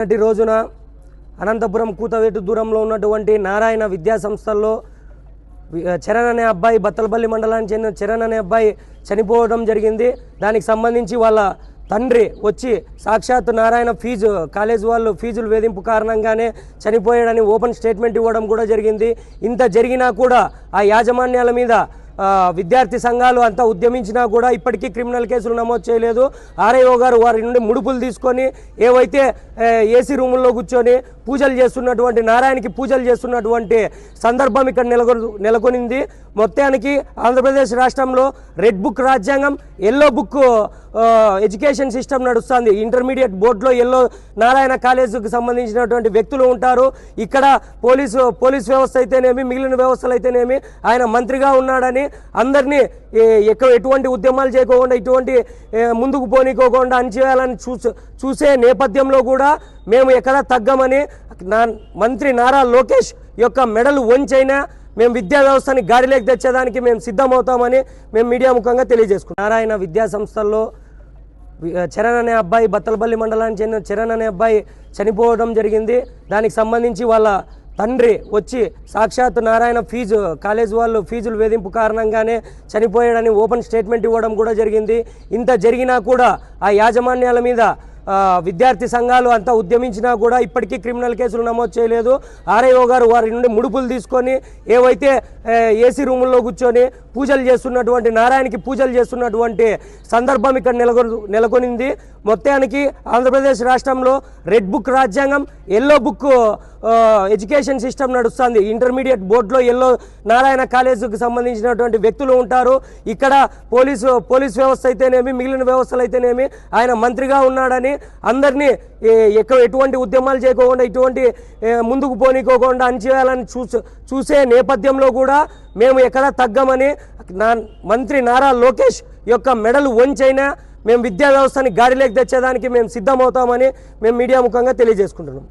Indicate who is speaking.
Speaker 1: నిన్నటి రోజున అనంతపురం కూతవేటు దూరంలో ఉన్నటువంటి నారాయణ విద్యా సంస్థల్లో చరణ్ అనే అబ్బాయి బత్తలపల్లి మండలానికి చెందిన చరణ్ అనే అబ్బాయి చనిపోవడం జరిగింది. దానికి సంబంధించి వాళ్ళ తండ్రి వచ్చి సాక్షాత్ నారాయణ ఫీజు కాలేజ్ వాళ్ళు ఫీజులు వేధింపు కారణంగానే చనిపోయాడని ఓపెన్ స్టేట్మెంట్ ఇవ్వడం కూడా జరిగింది. ఇంత జరిగినా కూడా ఆ యాజమాన్యాల మీద విద్యార్థి సంఘాలు అంతా ఉద్యమించినా కూడా ఇప్పటికీ క్రిమినల్ కేసులు నమోదు చేయలేదు. ఆర్ఐఓ గారు వారి నుండి ముడుపులు తీసుకొని ఏవైతే ఏసీ రూముల్లో కూర్చొని పూజలు చేస్తున్నటువంటి నారాయణకి పూజలు చేస్తున్నటువంటి సందర్భం ఇక్కడ నెలకొని నెలకొనింది. మొత్తానికి ఆంధ్రప్రదేశ్ రాష్ట్రంలో రెడ్ బుక్ రాజ్యాంగం ఎల్లో బుక్ ఎడ్యుకేషన్ సిస్టమ్ నడుస్తుంది. ఇంటర్మీడియట్ బోర్డులో ఎల్లో నారాయణ కాలేజీకి సంబంధించినటువంటి వ్యక్తులు ఉంటారు. ఇక్కడ పోలీసు పోలీస్ వ్యవస్థ అయితేనేమి మిగిలిన వ్యవస్థలు అయితేనేమి ఆయన మంత్రిగా ఉన్నాడని అందరినీ ఎక్కడ ఎటువంటి ఉద్యమాలు చేయకోకుండా ఇటువంటి ముందుకు పోనీకోకుండా అణిచేయాలని చూసే చూసే నేపథ్యంలో కూడా మేము ఎక్కడ తగ్గమని నా మంత్రి నారా లోకేష్ యొక్క మెడలు వంచైనా మేము విద్యా వ్యవస్థని గాడిలోకి తెచ్చేదానికి మేము సిద్ధమవుతామని మేము మీడియా ముఖంగా తెలియజేసుకున్నాం నారాయణ విద్యా సంస్థల్లో చరణ్ అనే అబ్బాయి బత్తలపల్లి మండలానికి చెందిన చరణ్ అనే అబ్బాయి చనిపోవడం జరిగింది. దానికి సంబంధించి వాళ్ళ తండ్రి వచ్చి సాక్షాత్ నారాయణ ఫీజు కాలేజ్ వాళ్ళు ఫీజులు వేధింపు కారణంగానే చనిపోయాడని ఓపెన్ స్టేట్మెంట్ ఇవ్వడం కూడా జరిగింది. ఇంత జరిగినా కూడా ఆ యాజమాన్యాల మీద విద్యార్థి సంఘాలు అంతా ఉద్యమించినా కూడా ఇప్పటికీ క్రిమినల్ కేసులు నమోదు చేయలేదు. ఆర్ఐఓ గారు వారి నుండి ముడుపులు తీసుకొని ఏవైతే ఏసీ రూముల్లో కూర్చొని పూజలు చేస్తున్నటువంటి నారాయణకి పూజలు చేస్తున్నటువంటి సందర్భం ఇక్కడ నెలకొని నెలకొనింది. మొత్తానికి ఆంధ్రప్రదేశ్ రాష్ట్రంలో రెడ్ బుక్ రాజ్యాంగం ఎల్లో బుక్ ఎడ్యుకేషన్ సిస్టమ్ నడుస్తుంది. ఇంటర్మీడియట్ బోర్డులో ఎల్లో నారాయణ కాలేజీకి సంబంధించినటువంటి వ్యక్తులు ఉంటారు. ఇక్కడ పోలీసు పోలీస్ వ్యవస్థ అయితేనేమి మిగిలిన వ్యవస్థలు అయితేనేమి ఆయన మంత్రిగా ఉన్నాడని అందరినీ ఎక్కడ ఎటువంటి ఉద్యమాలు చేయకోకుండా ఇటువంటి ముందుకు పోనీకోకుండా అణిచేయాలని చూసే చూసే నేపథ్యంలో కూడా మేము ఎక్కడ తగ్గమని నా మంత్రి నారా లోకేష్ యొక్క మెడలు వంచైనా మేము విద్యా వ్యవస్థని గాడిలోకి తెచ్చేదానికి మేము సిద్ధమవుతామని మేము మీడియా ముఖంగా తెలియజేసుకుంటున్నాం.